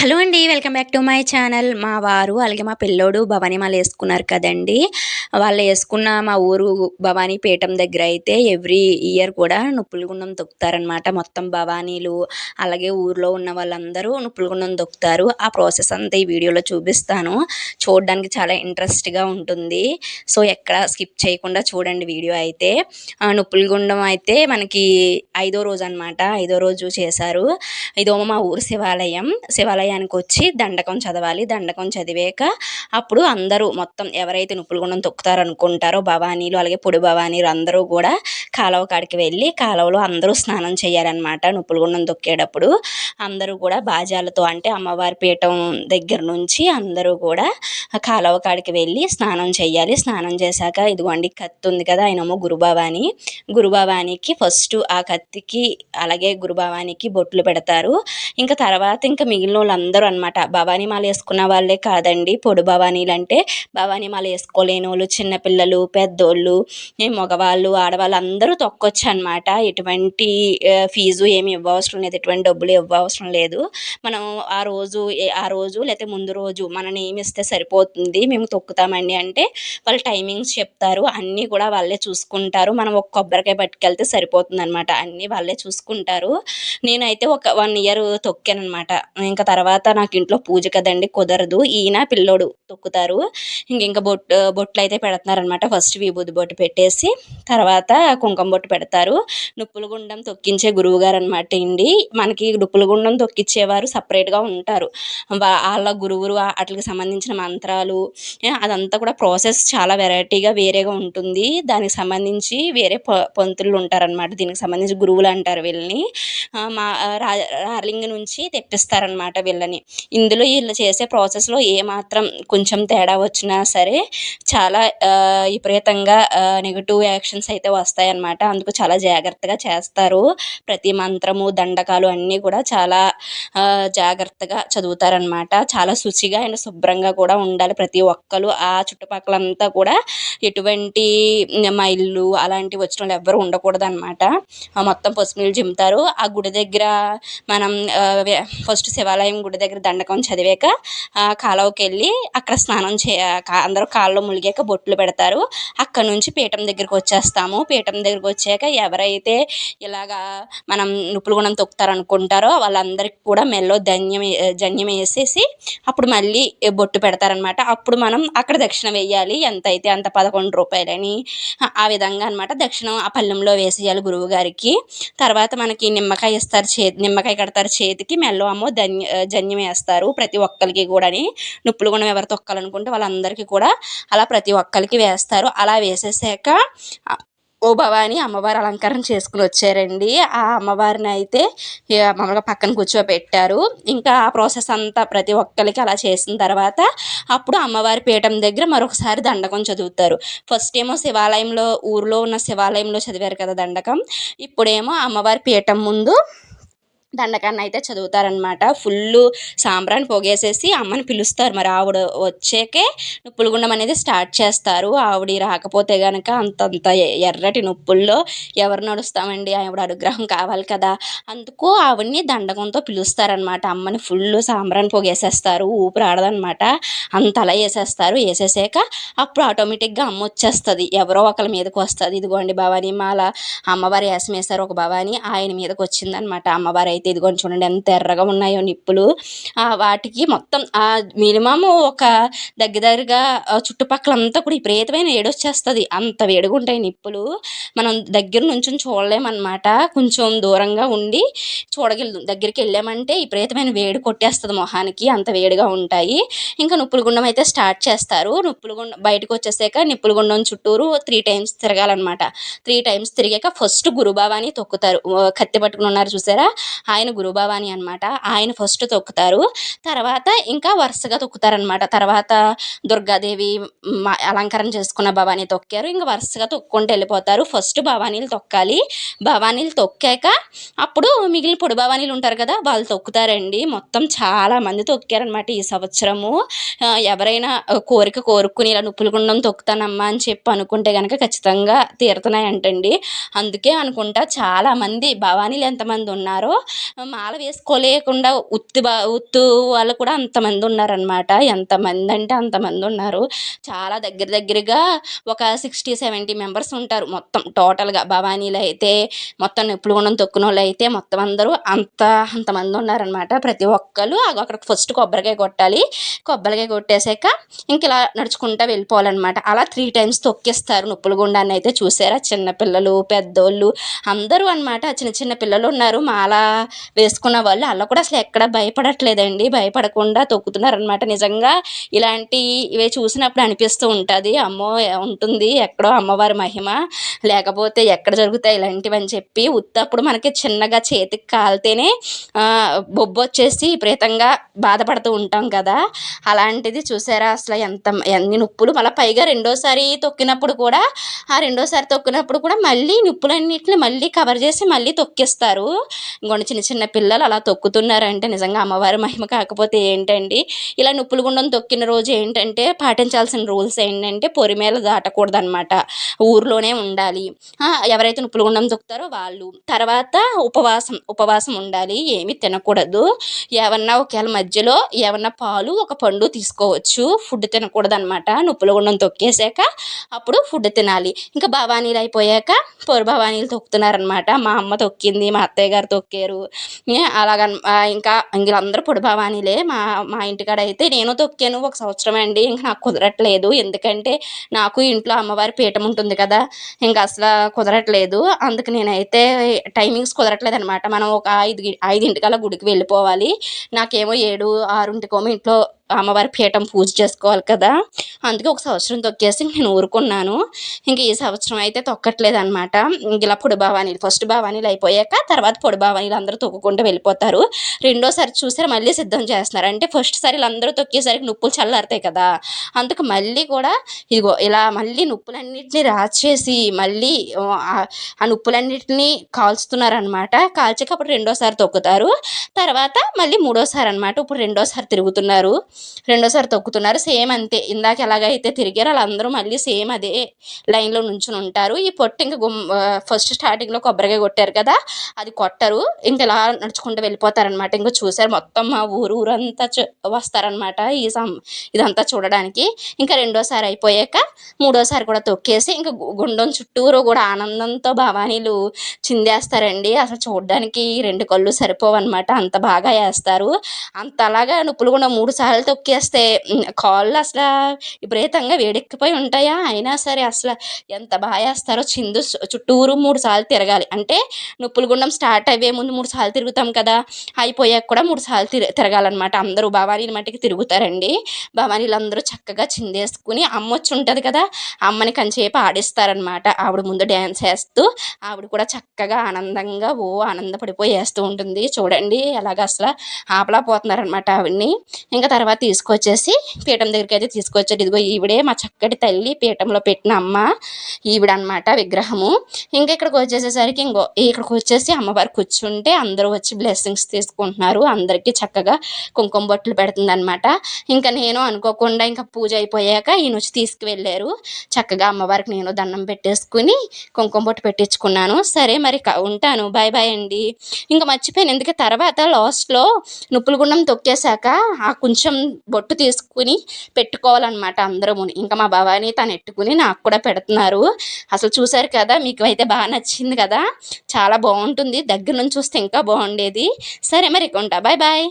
Hello అండి welcome back to my channel. మా వారు అలాగే మా పిల్లోడు భవానీ మాల వేసుకున్నారు కదండి. వాళ్ళు వేసుకున్న మా ఊరు భవానీ పీఠం దగ్గర అయితే ఎవ్రీ ఇయర్ కూడా నొప్పులు గుండం తొక్కుతారనమాట మొత్తం భవానీలు అలాగే ఊర్లో ఉన్న వాళ్ళందరూ నొప్పులు గుండం తొక్కుతారు. ఆ ప్రాసెస్ అంతా ఈ వీడియోలో చూపిస్తాను. చూడడానికి చాలా ఇంట్రెస్ట్గా ఉంటుంది. సో ఎక్కడ స్కిప్ చేయకుండా చూడండి వీడియో అయితే. నుప్పుల గుండం అయితే మనకి ఐదో రోజు అనమాట ఐదో రోజు చేశారు. ఇదో మా ఊరు శివాలయం. శివాలయం దేవాలయానికి వచ్చి దండకం చదవాలి దండకం చదివాక అప్పుడు అందరూ మొత్తం ఎవరైతే నుప్పులగుండం తొక్కుతారనుకుంటారో భవానీలు అలాగే పొడి భవానీలు అందరూ కూడా కాలువ కాడికి వెళ్ళి కాలువలో అందరూ స్నానం చేయాలన్నమాట నుప్పులగుండం తొక్కేటప్పుడు. అందరూ కూడా బాజాలతో అంటే అమ్మవారి పీఠం దగ్గర నుంచి అందరూ కూడా కాలువ కాడికి వెళ్ళి స్నానం చేయాలి. స్నానం చేశాక ఇదిగోండి కత్తి ఉంది కదా ఆయనమో గురుభవాని గురుభవానికి ఫస్ట్ ఆ కత్తికి అలాగే గురుభవానికి బొట్లు పెడతారు. ఇంకా తర్వాత ఇంకా మిగిలిన అందరూ అనమాట భవానీ మాల వేసుకున్న వాళ్ళే కాదండి. పొడు భవానీలు అంటే భవానీ మాల వేసుకోలేని వాళ్ళు చిన్నపిల్లలు పెద్దోళ్ళు మగవాళ్ళు ఆడవాళ్ళు అందరూ తొక్కొచ్చు అనమాట ఎటువంటి ఫీజు ఏమి ఇవ్వవసరం లేదు. ఎటువంటి డబ్బులు ఇవ్వవసరం లేదు. మనం ఆ రోజు ఆ రోజు లేకపోతే ముందు రోజు మనం ఇస్తే సరిపోతుంది. మేము తొక్కుతామండి అంటే వాళ్ళు టైమింగ్స్ చెప్తారు. అన్నీ కూడా వాళ్ళే చూసుకుంటారు. మనం ఒక కొబ్బరికాయ పట్టుకెళ్తే సరిపోతుంది అనమాట అన్నీ వాళ్ళే చూసుకుంటారు. నేనైతే ఒక వన్ ఇయర్ తొక్కాను అనమాట ఇంకా తర్వాత తర్వాత నాకు ఇంట్లో పూజ కదండి కుదరదు. ఈయన పిల్లోడు తొక్కుతారు. ఇంక ఇంకా బొట్టు బొట్లు అయితే పెడుతున్నారనమాట ఫస్ట్ విభూతి బొట్టు పెట్టేసి తర్వాత కుంకుమ బొట్టు పెడతారు. నుప్పుల గుండం తొక్కించే గురువు గారు అనమాట అండి మనకి నుప్పుల గుండం తొక్కించేవారు సపరేట్గా ఉంటారు. వాళ్ళ గురువులు వాటికి సంబంధించిన మంత్రాలు అదంతా కూడా ప్రాసెస్ చాలా వెరైటీగా వేరేగా ఉంటుంది. దానికి సంబంధించి వేరే పంతులు ఉంటారనమాట దీనికి సంబంధించి గురువులు అంటారు వీళ్ళని. మా రార్లింగ్ నుంచి తెప్పిస్తారనమాట వీళ్ళని. ఇందులో వీళ్ళు చేసే ప్రాసెస్లో ఏమాత్రం కొంచెం తేడా వచ్చినా సరే చాలా విపరీతంగా నెగిటివ్ యాక్షన్స్ అయితే వస్తాయన్నమాట. అందుకు చాలా జాగ్రత్తగా చేస్తారు. ప్రతి మంత్రము దండకాలు అన్నీ కూడా చాలా జాగ్రత్తగా చదువుతారనమాట చాలా శుచిగా అండ్ శుభ్రంగా కూడా ఉండాలి. ప్రతి ఒక్కరు ఆ చుట్టుపక్కలంతా కూడా ఎటువంటి మైళ్ళు ఇల్లు అలాంటివి వచ్చిన వాళ్ళు ఎవ్వరు ఉండకూడదు అనమాట మొత్తం పసుపు నీళ్ళు జిమ్ముతారు ఆ గుడి దగ్గర మనం ఫస్ట్ శివాలయం గుడి దగ్గర దండకం చదివాక కాలువకి వెళ్ళి అక్కడ స్నానం చే అందరూ కాళ్ళు ములిగాక బొట్లు పెడతారు. అక్కడ నుంచి పీఠం దగ్గరికి వచ్చేస్తాము. పీఠం దగ్గరికి వచ్చాక ఎవరైతే ఇలాగా మనం నుప్పులు గుణం తొక్కుతారనుకుంటారో వాళ్ళందరికీ కూడా మెల్లో ధన్యం జన్యం వేసేసి అప్పుడు మళ్ళీ బొట్టు పెడతారనమాట. అప్పుడు మనం అక్కడ దక్షిణ వేయాలి. ఎంత అయితే అంత పదకొండు రూపాయలని ఆ విధంగా అనమాట దక్షిణం ఆ పల్లెంలో వేసేయాలి గురువు గారికి. తర్వాత మనకి నిమ్మకాయ ఇస్తారు చేతి నిమ్మకాయ కడతారు చేతికి. మెల్లో అమ్మో ధన్య జన్యం వేస్తారు ప్రతి ఒక్కరికి కూడాని. నొప్పులు గుణం ఎవరు తొక్కాలనుకుంటే వాళ్ళందరికీ కూడా అలా ప్రతి ఒక్కరికి వేస్తారు. అలా వేసేసాక ఓ భవాని అమ్మవారు అలంకారం చేసుకుని వచ్చారండి. ఆ అమ్మవారిని అయితే మామూలుగా పక్కన కూర్చోబెట్టారు. ఇంకా ఆ ప్రాసెస్ అంతా ప్రతి ఒక్కరికి అలా చేసిన తర్వాత అప్పుడు అమ్మవారి పీఠం దగ్గర మరొకసారి దండకం చదువుతారు. ఫస్ట్ ఏమో శివాలయంలో ఊరిలో ఉన్న శివాలయంలో చదివారు కదా దండకం. ఇప్పుడేమో అమ్మవారి పీఠం ముందు దండకాన్ని అయితే చదువుతారనమాట ఫుల్ సాంబ్రాన్ని పొగేసేసి అమ్మని పిలుస్తారు. మరి ఆవిడ వచ్చాకే నుప్పులుగుండం అనేది స్టార్ట్ చేస్తారు. ఆవిడ రాకపోతే కనుక అంతంత ఎర్రటి నొప్పుల్లో ఎవరు నడుస్తామండి? ఆవిడ అనుగ్రహం కావాలి కదా? అందుకు ఆవిడని దండకంతో పిలుస్తారనమాట అమ్మని ఫుల్ సాంబ్రాన్ని పొగేసేస్తారు. ఊపిరి ఆడదనమాట అంతలా వేసేస్తారు. వేసేసాక అప్పుడు ఆటోమేటిక్గా అమ్మ వచ్చేస్తుంది. ఎవరో ఒకరి మీదకి వస్తుంది. ఇదిగోండి భవానీ మాల అమ్మవారి వేసం వేశారు ఒక భవానీ. ఆయన మీదకి వచ్చిందనమాట అమ్మవారి అయితే ఇదిగోండి చూడండి ఎంత ఎర్రగా ఉన్నాయో నిప్పులు. వాటికి మొత్తం మినిమం ఒక దగ్గర దగ్గరగా చుట్టుపక్కల అంతా కూడా విపరీతమైన ఏడొచ్చేస్తుంది అంత వేడిగా ఉంటాయి నిప్పులు. మనం దగ్గర నుంచి చూడలేమన్నమాట. కొంచెం దూరంగా ఉండి చూడగలదు దగ్గరికి వెళ్ళామంటే విపరీతమైన వేడి కొట్టేస్తుంది మొహానికి. అంత వేడిగా ఉంటాయి. ఇంకా నుప్పుల గుండం అయితే స్టార్ట్ చేస్తారు. నుప్పుల గుండం బయటకు వచ్చేసాక నిప్పుల గుండం చుట్టూరు త్రీ టైమ్స్ తిరగాలన్నమాట. త్రీ టైమ్స్ తిరిగాక ఫస్ట్ గురుబావాని తొక్కుతారు. కత్తి పట్టుకుని ఉన్నారు చూసారా? ఆయన గురుభవాని అనమాట ఆయన ఫస్ట్ తొక్కుతారు. తర్వాత ఇంకా వరుసగా తొక్కుతారనమాట తర్వాత దుర్గాదేవి అలంకరణ చేసుకున్న భవానీ తొక్కారు. ఇంకా వరుసగా తొక్కుంటూ వెళ్ళిపోతారు. ఫస్ట్ భవానీలు తొక్కాలి. భవానీలు తొక్కాక అప్పుడు మిగిలిన పొడి భవానీలు ఉంటారు కదా వాళ్ళు తొక్కుతారండి. మొత్తం చాలా మంది తొక్కారనమాట ఈ సంవత్సరము. ఎవరైనా కోరిక కోరుకుని ఇలా నొప్పులు గుండం తొక్కుతానమ్మా అని చెప్పి అనుకుంటే కనుక ఖచ్చితంగా తీరుతున్నాయి అంటండి అందుకే అనుకుంటా చాలామంది భవానీలు ఎంతమంది ఉన్నారో మాల వేసుకోలేకుండా ఉత్తి బా ఉత్తు వాళ్ళు కూడా అంతమంది ఉన్నారనమాట ఎంతమంది అంటే అంతమంది ఉన్నారు. చాలా దగ్గర దగ్గరగా ఒక సిక్స్టీ సెవెంటీ మెంబర్స్ ఉంటారు మొత్తం. టోటల్గా భవానీలో అయితే మొత్తం నొప్పులు గుండం తొక్కున వాళ్ళు అయితే మొత్తం అందరూ అంత అంతమంది ఉన్నారనమాట ప్రతి ఒక్కరు అక్కడ ఫస్ట్ కొబ్బరికాయ కొట్టాలి. కొబ్బరికాయ కొట్టేశాక ఇంక ఇలా నడుచుకుంటా వెళ్ళిపోవాలన్నమాట. అలా త్రీ టైమ్స్ తొక్కిస్తారు నొప్పులు గుండాన్ని అయితే చూసారా? చిన్నపిల్లలు పెద్దోళ్ళు అందరూ అనమాట చిన్న చిన్న పిల్లలు ఉన్నారు. మాల వేసుకున్న వాళ్ళు అలా కూడా అసలు ఎక్కడ భయపడట్లేదండి. భయపడకుండా తొక్కుతున్నారనమాట నిజంగా ఇలాంటి ఇవి చూసినప్పుడు అనిపిస్తూ ఉంటుంది. అమ్మో ఉంటుంది ఎక్కడో అమ్మవారి మహిమ. లేకపోతే ఎక్కడ జరుగుతాయి ఇలాంటివి అని చెప్పి ఉత్తప్పుడు మనకి చిన్నగా చేతికి కాలితేనే బొబ్బు వచ్చేసి విపరీతంగా బాధపడుతూ ఉంటాం కదా. అలాంటిది చూసారా అసలు ఎంత ఎన్ని నొప్పులు. మళ్ళీ పైగా రెండోసారి తొక్కినప్పుడు కూడా ఆ రెండోసారి తొక్కినప్పుడు కూడా మళ్ళీ నొప్పులన్నిటిని మళ్ళీ కవర్ చేసి మళ్ళీ తొక్కిస్తారు. ఇంకొన్ని చిన్న చిన్న పిల్లలు అలా తొక్కుతున్నారంటే నిజంగా అమ్మవారి మహిమ కాకపోతే ఏంటండి? ఇలా నుప్పులు గుండం తొక్కిన రోజు ఏంటంటే పాటించాల్సిన రూల్స్ ఏంటంటే పొరిమేల దాటకూడదు అనమాట ఊర్లోనే ఉండాలి. ఎవరైతే నుప్పులు గుండం తొక్కుతారో వాళ్ళు. తర్వాత ఉపవాసం ఉపవాసం ఉండాలి. ఏమీ తినకూడదు. ఏమన్నా ఒకవేళ మధ్యలో ఏమన్నా పాలు ఒక పండు తీసుకోవచ్చు. ఫుడ్ తినకూడదు అనమాట నుప్పుల గుండం తొక్కేసాక అప్పుడు ఫుడ్ తినాలి. ఇంకా భవానీలు అయిపోయాక పొరు భవానీలు తొక్కుతున్నారనమాట మా అమ్మ తొక్కింది మా అత్తయ్య గారు తొక్కారు. అలాగ ఇంకా వీళ్ళందరూ పొడి భవానీలే. మా మా ఇంటికాడ అయితే నేను తొక్కాను ఒక సంవత్సరం అండి. ఇంకా నాకు కుదరట్లేదు. ఎందుకంటే నాకు ఇంట్లో అమ్మవారి పీఠం ఉంటుంది కదా ఇంకా అసలు కుదరట్లేదు. అందుకు నేనైతే టైమింగ్స్ కుదరట్లేదు అనమాట మనం ఒక ఐదు ఐదింటికల్లా గుడికి వెళ్ళిపోవాలి. నాకేమో ఏడు ఆరుంటికేమో ఇంట్లో అమ్మవారి పీఠం పూజ చేసుకోవాలి కదా. అందుకే ఒక సంవత్సరం తొక్కేసి నేను ఊరుకున్నాను. ఇంక ఈ సంవత్సరం అయితే తొక్కట్లేదు అనమాట ఇలా పొడి భవానీలు ఫస్ట్ భవానీలు అయిపోయాక తర్వాత పొడి భవానీలు అందరూ తొక్కుకుంటూ వెళ్ళిపోతారు. రెండోసారి చూసారు మళ్ళీ సిద్ధం చేస్తున్నారు. అంటే ఫస్ట్ సారి అందరూ తొక్కేసరికి నొప్పులు చల్లారుతాయి కదా. అందుకు మళ్ళీ కూడా ఇదిగో ఇలా మళ్ళీ నొప్పులన్నింటినీ రాచేసి మళ్ళీ ఆ నొప్పులన్నింటినీ కాల్చుతున్నారనమాట కాల్చక అప్పుడు రెండోసారి తొక్కుతారు. తర్వాత మళ్ళీ మూడోసారి అనమాట ఇప్పుడు రెండోసారి తిరుగుతున్నారు. రెండోసారి తొక్కుతున్నారు. సేమ్ అంతే. ఇందాక ఎలాగైతే తిరిగారో వాళ్ళందరూ మళ్ళీ సేమ్ అదే లైన్లో నుంచుని ఉంటారు. ఈ పొట్టు ఇంకా గుమ్ ఫస్ట్ స్టార్టింగ్లో కొబ్బరికాయ కొట్టారు కదా అది కొట్టరు. ఇంకా ఇలా నడుచుకుంటూ వెళ్ళిపోతారనమాట ఇంకా చూసారు మొత్తం మా ఊరు ఊరంతా వస్తారనమాట ఈ సం ఇదంతా చూడడానికి. ఇంకా రెండోసారి అయిపోయాక మూడోసారి కూడా తొక్కేసి ఇంకా గుండం చుట్టూరు కూడా ఆనందంతో భవానీలు చిందేస్తారండి. అసలు చూడడానికి రెండు కళ్ళు సరిపోవన్నమాట. అంత బాగా వేస్తారు. అంత అలాగా నొప్పులు కూడా మూడు సార్లు తొక్కేస్తే కాళ్ళు అసలు విపరీతంగా వేడెక్కిపోయి ఉంటాయా? అయినా సరే అసలు ఎంత బాగా వేస్తారో చిందు చుట్టూరు మూడు సార్లు తిరగాలి. అంటే నొప్పులు గుండం స్టార్ట్ అయ్యే ముందు మూడు సార్లు తిరుగుతాం కదా అయిపోయాక కూడా మూడు సార్లు తిర తిరగాలన్నమాట. అందరూ భవానీల మట్టికి తిరుగుతారండి. భవానీలు అందరూ చక్కగా చిందేసుకుని అమ్మ వచ్చి ఉంటుంది కదా అమ్మని కంచేపు ఆడిస్తారనమాట ఆవిడ ముందు డ్యాన్స్ వేస్తూ ఆవిడ కూడా చక్కగా ఆనందంగా ఓ ఆనందపడిపోయి వేస్తూ ఉంటుంది. చూడండి ఎలాగ అసలు ఆపలా పోతున్నారనమాట ఆవిడ్ని. ఇంకా తర్వాత తర్వాత తీసుకొచ్చేసి పీఠం దగ్గరికి అయితే తీసుకొచ్చారు ఇదిగో ఈవిడే మా చక్కటి తల్లి పీఠంలో పెట్టిన అమ్మ ఈవిడనమాట విగ్రహము. ఇంకా ఇక్కడికి వచ్చేసేసరికి ఇంకో ఇక్కడికి వచ్చేసి అమ్మవారు కూర్చుంటే అందరూ వచ్చి బ్లెస్సింగ్స్ తీసుకుంటున్నారు. అందరికీ చక్కగా కుంకుమ బొట్లు పెడుతుంది అనమాట ఇంకా నేను అనుకోకుండా ఇంకా పూజ అయిపోయాక ఈయన వచ్చి తీసుకువెళ్ళారు. చక్కగా అమ్మవారికి నేను దండం పెట్టేసుకుని కుంకుమ బొట్టు పెట్టించుకున్నాను. సరే మరి ఉంటాను. బాయ్ బాయ్ అండి. ఇంకా మర్చిపోయాను. ఎందుకంటే తర్వాత లాస్ట్లో నుప్పుల గుండం తొక్కేశాక ఆ కొంచెం బొట్టు తీసుకుని పెట్టుకోవాలన్నమాట అందరము ఇంకా మా భవానీ తను ఎట్టుకుని నాకు కూడా పెడుతున్నారు. అసలు చూసారు కదా మీకు అయితే బాగా నచ్చింది కదా. చాలా బాగుంటుంది. దగ్గర నుంచి చూస్తే ఇంకా బాగుండేది. సరే మరి ఉంటా బాయ్ బాయ్.